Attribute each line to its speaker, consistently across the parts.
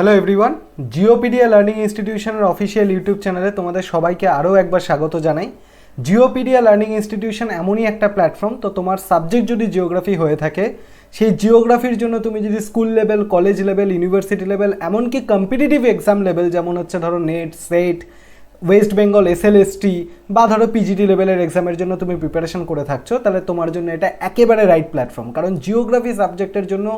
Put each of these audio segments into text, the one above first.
Speaker 1: Hello everyone Geopedia learning ইনস্টিটিউশনের official YouTube চ্যানেলে তোমাদের সবাইকে আরও একবার স্বাগত জানাই। জিওপিডিয়া লার্নিং ইনস্টিটিউশন এমনই একটা প্ল্যাটফর্ম তো তোমার সাবজেক্ট যদি জিওগ্রাফি হয়ে থাকে, সেই জিওগ্রাফির জন্য তুমি যদি school level college level university level এমনকি কম্পিটিটিভ এক্সাম লেভেল যেমন হচ্ছে ধরো NET SET West Bengal SLST বা ধরো পিজিটি লেভেলের এক্সামের জন্য তুমি প্রিপারেশন করে থাকছো, তাহলে তোমার জন্য এটা একেবারে রাইট প্ল্যাটফর্ম কারণ জিওগ্রাফি সাবজেক্টের জন্য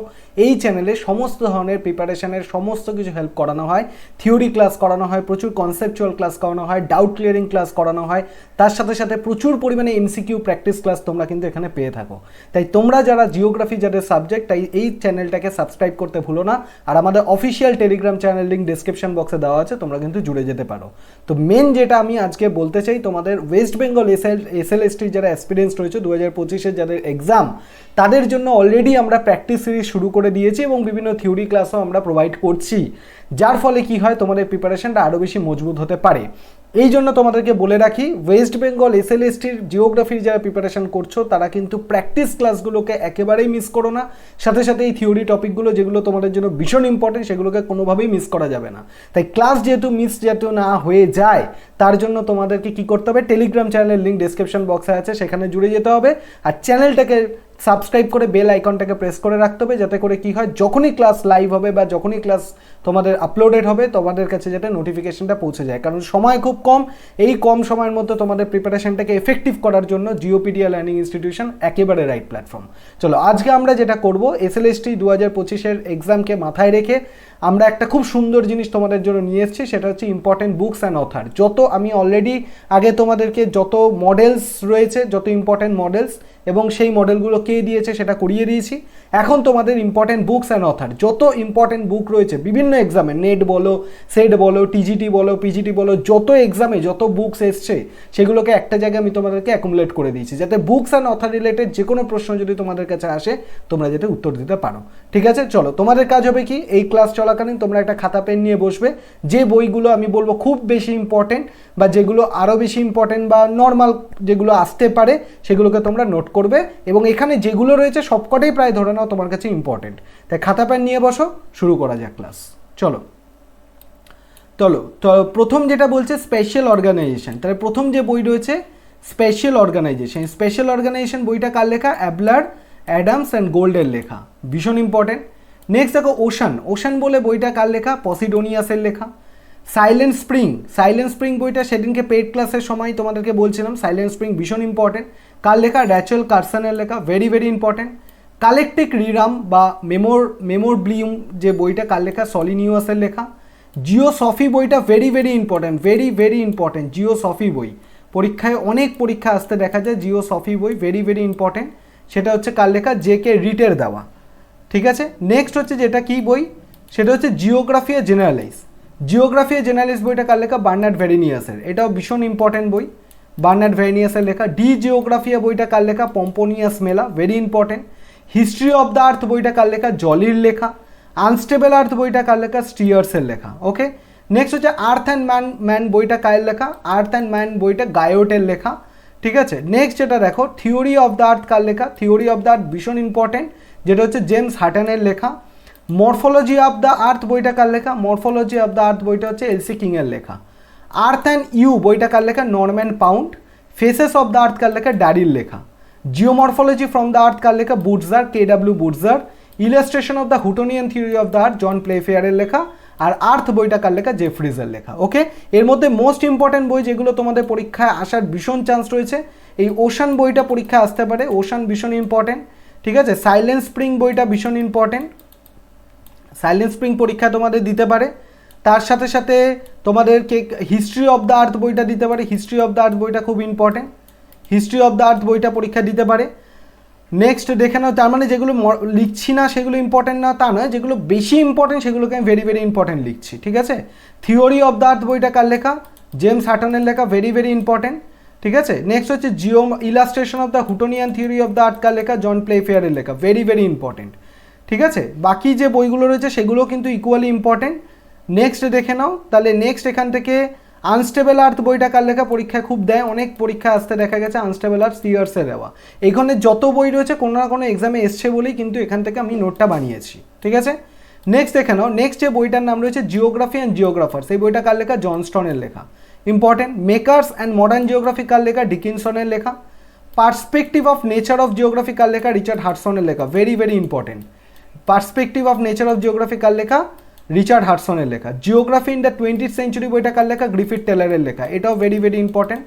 Speaker 1: এই চ্যানেলে সমস্ত ধরনের প্রিপারেশনের সমস্ত কিছু হেল্প করানো হয়। থিওরি ক্লাস করানো হয়, প্রচুর কনসেপচুয়াল ক্লাস করানো হয় ডাউট ক্লিয়ারিং ক্লাস করানো হয়, তার সাথে সাথে প্রচুর পরিমাণে এমসিকিউ প্র্যাকটিস ক্লাস তোমরা কিন্তু এখানে পেয়ে থাকো। তাই তোমরা যারা জিওগ্রাফি যাদের সাবজেক্ট তাই এই চ্যানেলটাকে সাবস্ক্রাইব করতে ভুলো না। আর আমাদের official Telegram channel link description বক্সে দেওয়া আছে, তোমরা কিন্তু জুড়ে যেতে পারো। তো মেন যেটা আমি আজকে বলতে চাই, তোমাদের ওয়েস্ট বেঙ্গল এস এসএল এসএলএসটির যারা এক্সপিরিয়েন্স রয়েছে দু হাজার পঁচিশের যাদের এক্সাম তাদের জন্য অলরেডি আমরা প্র্যাকটিস সিরিজ শুরু করে দিয়েছি এবং বিভিন্ন থিওরি ক্লাসও আমরা প্রোভাইড করছি। যার ফলে কি হয়, তোমাদের প্রিপারেশনটা আরও বেশি মজবুত হতে পারে। এই জন্য তোমাদেরকে বলে রাখি ওয়েস্ট বেঙ্গল এসএলএসটির জিওগ্রাফির যারা প্রিপারেশন করছ, তারা কিন্তু প্র্যাকটিস ক্লাসগুলোকে একেবারেই মিস করো না। সাথে সাথে এই থিওরি টপিকগুলো যেগুলো তোমাদের জন্য ভীষণ ইম্পর্টেন্ট সেগুলোকে কোনোভাবেই মিস করা যাবে না। তাই ক্লাস যেহেতু মিস যেহেতু না হয়ে যায়, তার জন্য তোমাদেরকে কি করতে হবে টেলিগ্রাম চ্যানেলের লিঙ্ক ডিসক্রিপশন বক্সে আছে, সেখানে জুড়ে যেতে হবে। আর চ্যানেলটাকে সাবস্ক্রাইব করে বেল আইকনটাকে প্রেস করে রাখতে হবে, যাতে করে কি হয়, যখনই ক্লাস লাইভ হবে বা যখনই ক্লাস তোমাদের আপলোডেড হবে, তোমাদের কাছে যাতে নোটিফিকেশনটা পৌঁছে যায়। কারণ সময় খুব কম, এই কম সময়ের মধ্যে তোমাদের প্রিপারেশনটাকে এফেক্টিভ করার জন্য জিওপিডিয়া লার্নিং ইনস্টিটিউশন একেবারে রাইট প্ল্যাটফর্ম চলো, আজকে আমরা যেটা করব এসএলএসটি দু হাজার পঁচিশের এক্সামকে মাথায় রেখে আমরা একটা খুব সুন্দর জিনিস তোমাদের জন্য নিয়ে এসেছি, সেটা হচ্ছে ইম্পর্টেন্ট বুকস অ্যান্ড অথার যত আমি অলরেডি আগে তোমাদেরকে যত মডেলস রয়েছে, যত ইম্পর্টেন্ট মডেলস এবং সেই মডেলগুলো কে দিয়েছে সেটা করিয়ে দিয়েছি। এখন তোমাদের ইম্পর্টেন্ট বুকস অ্যান্ড অথার যত ইম্পর্টেন্ট বুক রয়েছে, বিভিন্ন এক্সামে নেট বলো সেট বলো টিজিটি বলো পিজিটি বলো, যত এক্সামে যত বুকস এসছে, সেগুলোকে একটা জায়গায় আমি তোমাদেরকে অ্যাকুমুলেট করে দিয়েছি। যাতে বুকস অ্যান্ড অথার রিলেটেড যে কোনো প্রশ্ন যদি তোমাদের কাছে আসে, তোমরা যাতে উত্তর দিতে পারো। ঠিক আছে? চলো, তোমাদের কাজ হবে কি? এই ক্লাস চলাকালীন তোমরা একটা খাতা পেন নিয়ে বসবে। যে বইগুলো আমি বলব খুব বেশি ইম্পর্টেন্ট বা যেগুলো আরও বেশি ইম্পর্টেন্ট বা নর্মাল যেগুলো আসতে পারে, সেগুলোকে তোমরা নোট করবে এবং এখানে যেগুলো রয়েছে সবকটাই প্রায় ধরে নাও তোমার কাছে ইম্পর্টেন্ট তাই খাতা প্যান নিয়ে বসো, শুরু করা যাক ক্লাস চলো। চলো, তো প্রথম যেটা বলছে স্পেশাল অর্গানাইজেশন তাহলে প্রথম যে বই রয়েছে স্পেশাল অর্গানাইজেশন স্পেশাল অর্গানাইজেশন বইটা কার লেখা? অ্যাবলার, অ্যাডামস অ্যান্ড গোল্ডের লেখা। ভীষণ ইম্পর্টেন্ট নেক্সট দেখো, ওশান। ওশান বলে বইটা কার লেখা? পসিডোনিয়াসের লেখা। Silent spring. সাইলেন্ট স্প্রিং বইটা সেদিনকে পেড ক্লাসের সময় তোমাদেরকে বলছিলাম। সাইলেন্ট স্প্রিং ভীষণ ইম্পর্টেন্ট কার লেখা র্যাচেল কার্সনের লেখা ভেরি ভেরি ইম্পর্টেন্ট কালেকটিক রিরাম বা মেমোর মেমোর ব্লিউম যে বইটা কার লেখা, সলিনিউয়াসের লেখা। জিও সফি বইটা very very important very very important geosophy বই। পরীক্ষায় অনেক পরীক্ষা আসতে দেখা যায় জিও সফি বই ভেরি ভেরি ইম্পর্টেন্ট সেটা হচ্ছে কার লেখা জে কে রিটের দেওয়া। ঠিক আছে? নেক্সট হচ্ছে যেটা কি বই? সেটা হচ্ছে জিওগ্রাফিয়া জেনারেলাইজ। জিওগ্রাফিয়া জেনারেলাইজ বইটা কার লেখা বার্নার্ড ভেরিনিয়াসের। এটাও ভীষণ ইম্পর্টেন্ট বই। বার্নার্ড ভেরিনিয়াসের লেখা, ডি জিওগ্রাফিয়া বইটা কার লেখা? Pomponius Mela very important history of the earth বইটা কার লেখা? জলির লেখা। আনস্টেবল আর্থ বইটা কার লেখা? স্টিয়ার্সের লেখা ওকে নেক্সট হচ্ছে আর্থ অ্যান্ড ম্যান ম্যান বইটা কায়ের লেখা? আর্থ অ্যান্ড ম্যান বইটা গায়োটের লেখা, ঠিক আছে? নেক্সট যেটা দেখো, থিওরি অফ দ্য আর্থ কার লেখা? থিওরি অফ দ্য আর্থ ভীষণ ইম্পর্টেন্ট যেটা হচ্ছে জেমস হাটানের লেখা। মরফোলজি অফ দ্য আর্থ বইটা কার লেখা? মরফোলজি অফ দ্য আর্থ বইটা হচ্ছে এলসি কিংয়ের লেখা। আর্থ অ্যান্ড ইউ বইটা কার লেখা? Norman Pound. Faces of the earth কার লেখা? ড্যারির লেখা। জিওমরফোলজি ফ্রম দ্য আর্থ কার লেখা? Butzer, K W Butzer. Illustration of the Huttonian theory of the earth, John প্লেফেয়ারের লেখা। আর আর্থ বইটা কার লেখা? জেফ্রিজের লেখা। ওকে? এর মধ্যে মোস্ট ইম্পর্ট্যান্ট বই যেগুলো তোমাদের পরীক্ষায় আসার ভীষণ চান্স রয়েছে, এই ওশান বইটা পরীক্ষায় আসতে পারে। ওশান ভীষণ ইম্পর্ট্যান্ট ঠিক আছে? সাইলেন্ট স্প্রিং বইটা ভীষণ ইম্পর্ট্যান্ট সাইলেন্ট স্প্রিং পরীক্ষা তোমাদের দিতে পারে। তার সাথে সাথে তোমাদেরকে হিস্ট্রি অফ দ্য আর্থ বইটা দিতে পারে। হিস্ট্রি অফ দ্য আর্থ বইটা খুব important history of the earth বইটা পরীক্ষা দিতে পারে। নেক্সট দেখে নাও, তার মানে যেগুলো লিখছি না সেগুলো ইম্পর্টেন্ট না, তা নয়। যেগুলো বেশি ইম্পর্টেন্ট সেগুলোকে আমি ভেরি ভেরি ইম্পর্টেন্ট লিখছি, ঠিক আছে? থিওরি অফ দ্য আর্থ বইটা কার লেখা? জেমস হাটনের লেখা ভেরি ভেরি ইম্পর্টেন্ট ঠিক আছে? নেক্সট হচ্ছে geo illustration of the Huttonian theory of the earth কার লেখা? জন প্লেফেয়ারের লেখা ভেরি ভেরি ইম্পর্টেন্ট ঠিক আছে? বাকি যে বইগুলো রয়েছে সেগুলো কিন্তু ইকুয়ালি ইম্পর্টেন্ট নেক্সট দেখে নাও। তাহলে নেক্সট এখান থেকে আনস্টেবল আর্থ বইটা কার লেখা? পরীক্ষায় খুব দেয়। অনেক পরীক্ষা আসতে দেখা গেছে আনস্টেবল আর্থ সিয়ার্সে দেওয়া। এখানে যত বই রয়েছে, কোনো না কোনো এক্সামে এসছে বলেই কিন্তু এখান থেকে আমি নোটটা বানিয়েছি। ঠিক আছে? নেক্সট দেখে নাও। নেক্সট যে বইটার নাম রয়েছে জিওগ্রাফি অ্যান্ড জিওগ্রাফার সেই বইটা কার লেখা? জনস্টনের লেখা। Important makers and modern geography কার লেখা? ডিকিনসনের লেখা। Perspective of nature of geography কার লেখা? রিচার্ড হার্সনের লেখা। Very very important perspective of nature of geography কার লেখা? রিচার্ড হার্সনের লেখা। Geography in the twenty century বইটা কার লেখা? গ্রিফিথ টেলারের লেখা। এটাও ভেরি ভেরি ইম্পর্টেন্ট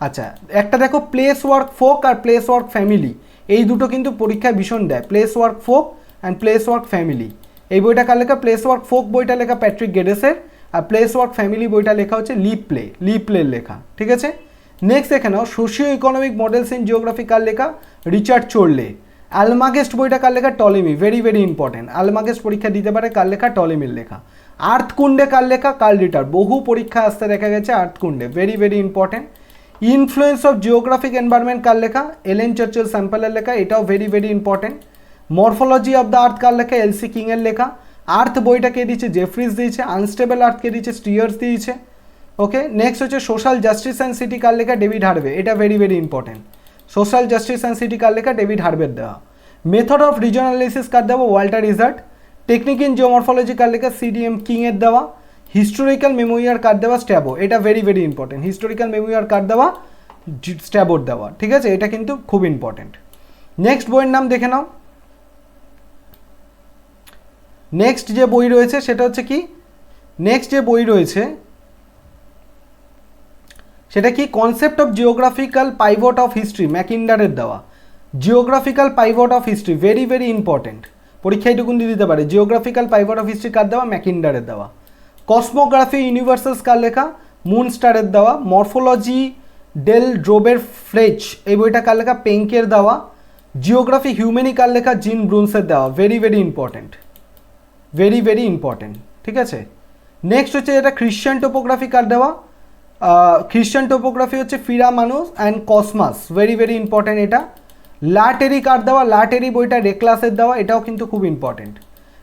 Speaker 1: আচ্ছা একটা দেখো প্লেস ওয়ার্ক ফোক আর প্লেস ওয়ার্ক ফ্যামিলি এই দুটো কিন্তু পরীক্ষায় ভীষণ দেয়। Place work folk and place work family এই বইটা কার লেখা? প্লেস ওয়ার্ক ফোক বইটা লেখা প্যাট্রিক গেডেসের আর প্লেস ওয়ার্ক ফ্যামিলি বইটা লেখা হচ্ছে লিপ প্লে লিপ প্লের লেখা। ঠিক আছে? নেক্সট দেখে নাও socio economic models in geography কার লেখা? রিচার্ড চোরলে আলমাগেস্ট বইটা কার লেখা? Ptolemy very very important Almagest পরীক্ষা দিতে পারে কার লেখা? টলেমির লেখা। আর্থকুণ্ডে কার লেখা? Carl Ritter. বহু পরীক্ষা আসতে দেখা গেছে Erdkunde. Very very important influence of geographic environment কার লেখা? এলেন চার্চেল স্যাম্পেলের লেখা, এটাও very very important morphology of the earth কার লেখা? এলসি কিংয়ের লেখা। আর্থ বইটা কে দিয়েছে? জেফ্রিজ দিয়েছে। আনস্টেবল আর্থ কে দিয়েছে? স্টিয়ার্স দিয়েছে। ওকে? নেক্সট হচ্ছে সোশ্যাল জাস্টিস অ্যান্ড সিটি কার লেখা? David Harvey. এটা very very important social justice and city কার লেখা ডেভিড হার্ভের দেওয়া। মেথড অফ রিজনালিসিস কার দেওয়া? Walter Isard technique in geomorphology কার লেখা? সিডিএম কিংয়ের দেওয়া। হিস্টোরিক্যাল মেমোরিয়ার কার্ড দেওয়া? স্ট্যাবো এটা ভেরি ভেরি ইম্পর্টেন্ট হিস্টোরিক্যাল মেমোরিয়ার কার্ড দেওয়া? স্ট্যাবোর দেওয়া। ঠিক আছে? এটা কিন্তু খুব ইম্পর্টেন্ট নেক্সট বইয়ের নাম দেখে নাও। নেক্সট যে বই রয়েছে, সেটা হচ্ছে কি? নেক্সট যে বই রয়েছে সেটা কি concept of geographical pivot of history ম্যাকিন্ডারের দেওয়া। Geographical pivot of history very very important পরীক্ষা এটুকুন দিয়ে দিতে পারে। জিওগ্রাফিক্যাল পাইভট অফ হিস্ট্রি কার দেওয়া? ম্যাকিন্ডারের দেওয়া। কসমোগ্রাফি ইউনিভার্সালস কার লেখা? মুন স্টারের দেওয়া। মরফোলজি ডেল ড্রোবের ফ্রেচ এই বইটা কার লেখা? পেঙ্কের দেওয়া। জিওগ্রাফি হিউম্যানি কার লেখা? জিন ব্রুন্সের দেওয়া। Very very important very very important ঠিক আছে? নেক্সট হচ্ছে যেটা খ্রিশ্চান টোপোগ্রাফি কার দেওয়া? খ্রিশ্চান টোপোগ্রাফি হচ্ছে ফিরা মানুষ and Cosmos. Very very important এটা। লাটেরি কার দেওয়া? লাটেরি বইটা রেক্লাসের দেওয়া, এটাও কিন্তু খুব ইম্পর্টেন্ট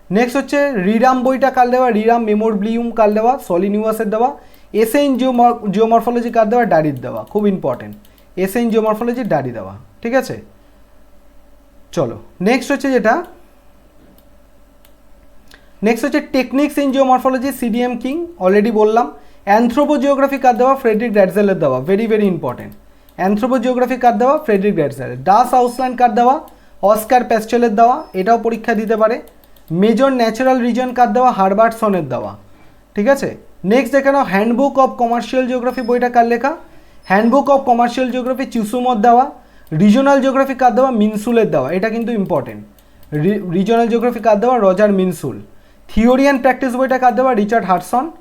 Speaker 1: নেক্সট হচ্ছে রিরাম বইটা কার দেওয়া? রিরাম মেমোরব্লিউম কার দেওয়া? সলিনিউয়াসের দেওয়া। এসএন জিওমর জিওমরফোলজি কার দেওয়া? ডারির দেওয়া। খুব ইম্পর্টেন্ট এসএন জিওমরফোলজি ডারি দেওয়া। ঠিক আছে? চলো। নেক্সট হচ্ছে যেটা? নেক্সট হচ্ছে techniques in geomorphology CDM King already বললাম। অ্যান্থ্রোপোজিওগ্রাফি কার দেওয়া? ফ্রেডরিক ড্যাটজেলের দেওয়া। ভেরি ভেরি ইম্পর্টেন্ট অ্যান্থ্রোপোজিওগ্রাফি কার দেওয়া? ফ্রেডরিক ড্যাটজেলের ডাস আউসল্যান্ড কার দেওয়া? অস্কার প্যাস্টেলের দেওয়া। এটাও পরীক্ষা দিতে পারে। মেজর ন্যাচারাল রিজন কার দেওয়া? হারবার্টসনের দেওয়া। ঠিক আছে? নেক্সট দেখে নাও। হ্যান্ডবুক অফ কমার্শিয়াল জিওগ্রাফি বইটা কার লেখা? হ্যান্ডবুক অফ কমার্শিয়াল জিওগ্রাফি চিউসুমর দেওয়া। রিজনাল জিওগ্রাফি কার দেওয়া? মিনসুলের দেওয়া। এটা কিন্তু ইম্পর্টেন্ট রিজনাল জিওগ্রাফি কার দেওয়া? Roger Minshull theory and practice বইটা কার দেওয়া? Richard Hartshorne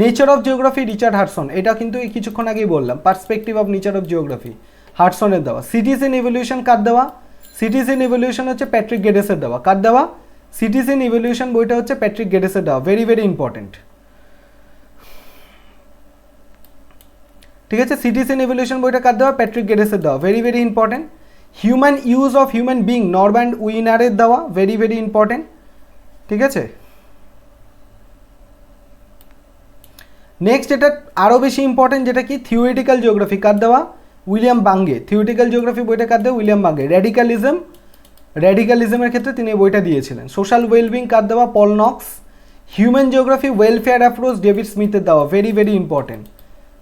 Speaker 1: nature of geography Richard Hartshorne এটা কিন্তু কিছুক্ষণ আগেই বললাম perspective of nature of geography হারসনের দেওয়া। সিটিস ইন ইভলিউশন কার দেওয়া? সিটিস ইন ইভলিউশন হচ্ছে প্যাট্রিক গেডেসের দেওয়া। কার দেওয়া? সিটিস ইন ইভলিউশন বইটা হচ্ছে প্যাট্রিক গেডেসের দেওয়া। ভেরি ভেরি ইম্পর্টেন্ট ঠিক আছে? সিটিস ইন ইভলিউশন বইটা কার দেওয়া? প্যাট্রিক গেডেসের দেওয়া। Very very important human use of human being Norbert উইনারের দেওয়া। ভেরি ভেরি ইম্পর্টেন্ট ঠিক আছে? নেক্সট এটা আরও বেশি ইম্পর্টেন্ট যেটা কি? থিওরিটিক্যাল জিওগ্রাফি কার দেওয়া? উইলিয়াম বাঙ্গে। থিওরিটিক্যাল জিওগ্রাফি বইটা কার দেওয়া? উইলিয়াম বাঙ্গে। র্যাডিক্যালিজম র্যাডিক্যালিজমের ক্ষেত্রে তিনি বইটা দিয়েছিলেন। সোশ্যাল ওয়েলবিং কার দেওয়া? Paul Knox human geography welfare approach David স্মিথের দেওয়া। ভেরি ভেরি ইম্পর্টেন্ট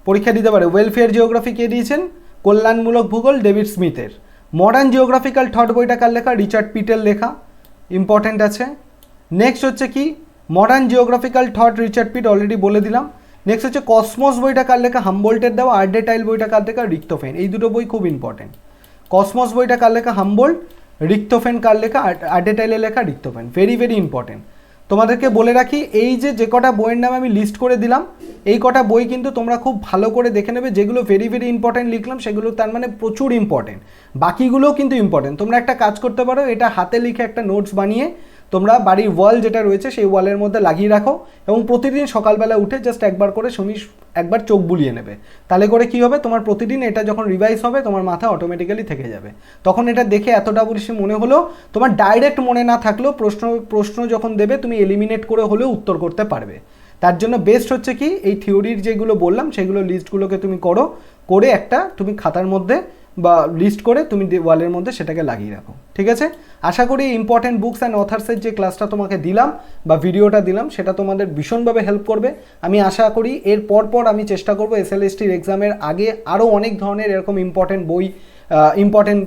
Speaker 1: পরীক্ষা দিতে পারে। ওয়েলফেয়ার জিওগ্রাফি কে দিয়েছেন? কল্যাণমূলক ভূগোল ডেভিড স্মিথের মডার্ন জিওগ্রাফিক্যাল থট বইটা কার লেখা? রিচার্ড পিটেল লেখা। ইম্পর্টেন্ট আছে। নেক্সট হচ্ছে কি? Modern geographical thought Richard Peet already বলে দিলাম। নেক্সট হচ্ছে কসমস বইটা কার লেখা? হামবোল্টের দেওয়া আর্ডে টাইল বইটা কার লেখা? রিক্তোফেন এই দুটো বই খুব ইম্পর্টেন্ট কসমস বইটা কার লেখা? হামবোল্ট রিক্তোফেন কার লেখা? আর্ডে টাইলে লেখা রিক্তোফেন ভেরি ভেরি ইম্পর্টেন্ট তোমাদেরকে বলে রাখি, এই যে যে কটা বইয়ের নাম আমি লিস্ট করে দিলাম, এই কটা বই কিন্তু তোমরা খুব ভালো করে দেখে নেবে, যেগুলো ভেরি ভেরি ইম্পর্টেন্ট লিখলাম, সেগুলো তার মানে প্রচুর ইম্পর্টেন্ট বাকিগুলোও কিন্তু ইম্পর্টেন্ট তোমরা একটা কাজ করতে পারো, এটা হাতে লিখে একটা নোটস বানিয়ে তোমরা বাড়ির ওয়াল যেটা রয়েছে সেই ওয়ালের মধ্যে লাগিয়ে রাখো এবং প্রতিদিন সকালবেলা উঠে জাস্ট একবার করে সমী একবার চোখ বুলিয়ে নেবে। তাহলে করে কি হবে? তোমার প্রতিদিন এটা যখন রিভাইজ হবে, তোমার মাথা অটোমেটিক্যালি থেকে যাবে। তখন এটা দেখে এতটা বেশি মনে হলো, তোমার ডাইরেক্ট মনে না থাকলেও প্রশ্ন প্রশ্ন যখন দেবে, তুমি এলিমিনেট করে হলেও উত্তর করতে পারবে। তার জন্য বেস্ট হচ্ছে কি, এই থিওরির যেগুলো বললাম, সেগুলো লিস্টগুলোকে তুমি করো, করে একটা তুমি খাতার মধ্যে বা লিস্ট করে তুমি ওয়ালের মধ্যে সেটাকে লাগিয়ে রাখো। ঠিক আছে? আশা করি ইম্পর্টেন্ট বুকস অ্যান্ড অথার্সের যে ক্লাসটা তোমাকে দিলাম বা ভিডিওটা দিলাম, সেটা তোমাদের ভীষণভাবে হেল্প করবে। আমি আশা করি এর পর পর আমি চেষ্টা করব এস এল এক্সামের আগে আরও অনেক ধরনের এরকম ইম্পর্টেন্ট বই ইম্পর্টেন্ট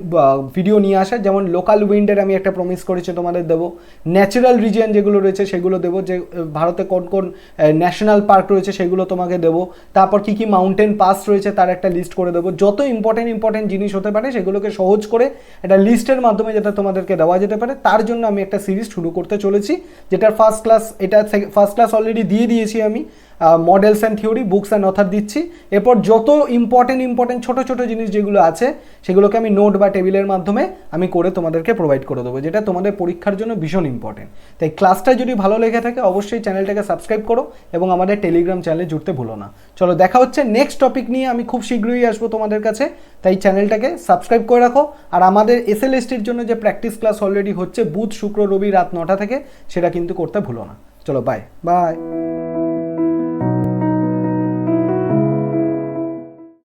Speaker 1: ভিডিও নিয়ে আসা যেমন লোকাল উইন্ডের আমি একটা প্রমিস করেছি তোমাদের দেবো। ন্যাচারাল রিজিয়ন যেগুলো রয়েছে সেগুলো দেবো। যে ভারতে কোন কোন ন্যাশনাল পার্ক রয়েছে সেগুলো তোমাকে দেবো। তারপর কি কি মাউন্টেন পাস রয়েছে তার একটা লিস্ট করে দেবো। যত ইম্পর্টেন্ট ইম্পর্টেন্ট জিনিস হতে পারে সেগুলোকে সহজ করে একটা লিস্টের মাধ্যমে যেটা তোমাদেরকে দেওয়া যেতে পারে। তার জন্য আমি একটা সিরিজ শুরু করতে চলেছি, যেটার ফার্স্ট ক্লাস এটা ফার্স্ট ক্লাস অলরেডি দিয়ে দিয়েছি আমি। Models and theory books and author দিচ্ছি। এরপর যত ইম্পর্টেন্ট ইম্পর্টেন্ট ছোট ছোট জিনিস যেগুলো আছে, সেগুলোকে আমি নোট বা টেবিলের মাধ্যমে আমি করে তোমাদেরকে প্রোভাইড করে দেবো, যেটা তোমাদের পরীক্ষার জন্য ভীষণ ইম্পর্টেন্ট তাই ক্লাসটা যদি ভালো লেগে থাকে, অবশ্যই চ্যানেলটাকে সাবস্ক্রাইব করো এবং আমাদের টেলিগ্রাম চ্যানেলে জুড়তে ভুলো না। চলো, দেখা হচ্ছে নেক্সট টপিক নিয়ে, আমি খুব শীঘ্রই আসব তোমাদের কাছে। তাই চ্যানেলটাকে সাবস্ক্রাইব করে রাখো। আর আমাদের এস এল জন্য যে প্র্যাকটিস ক্লাস অলরেডি হচ্ছে, বুধ, শুক্র, রবি রাত নটা থেকে, সেটা কিন্তু করতে ভুলো না। চলো বাই বাই